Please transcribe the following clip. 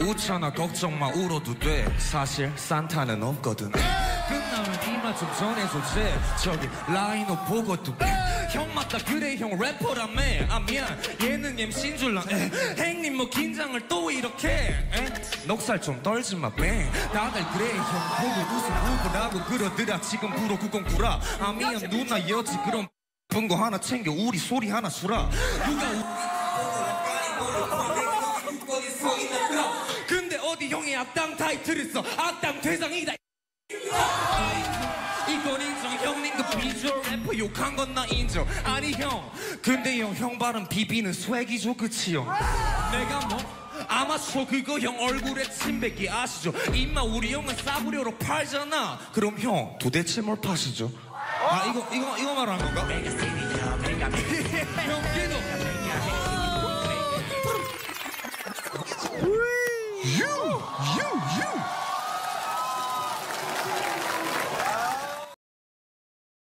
웃잖아 걱정 마 울어도 돼. 사실 산타는 없거든. 끝나면 이마 좀 전해줘지 저기 라인업 보고도 형 맞다 그래 형 래퍼라며. 아 미안. 얘는 MC인 줄라 에. 행님 뭐 긴장을 또 이렇게. 에? 넉살 좀 떨지 마 뱅 다들 그래 형. 보고 무슨 후보라고 그러더라. 지금 부로 909라. 아 미안. 누나 여지 그럼 본거 하나 챙겨. 우리 소리 하나 수라. 누가 우... 악당 타이틀을 써 악당 대상이다. 이건 인정 형님 그 비주얼 래퍼 욕한 건 나 인정. 아니 형. 근데 형형 발음 비비는 swag이죠 그치요? 내가 뭐? 아마추어 그거 형 얼굴에 침뱉기 아시죠? 임마 우리 형은 싸구려로 팔잖아. 그럼 형 도대체 뭘 파시죠? 아 이거 이거 이거 말하는 건가? You, you.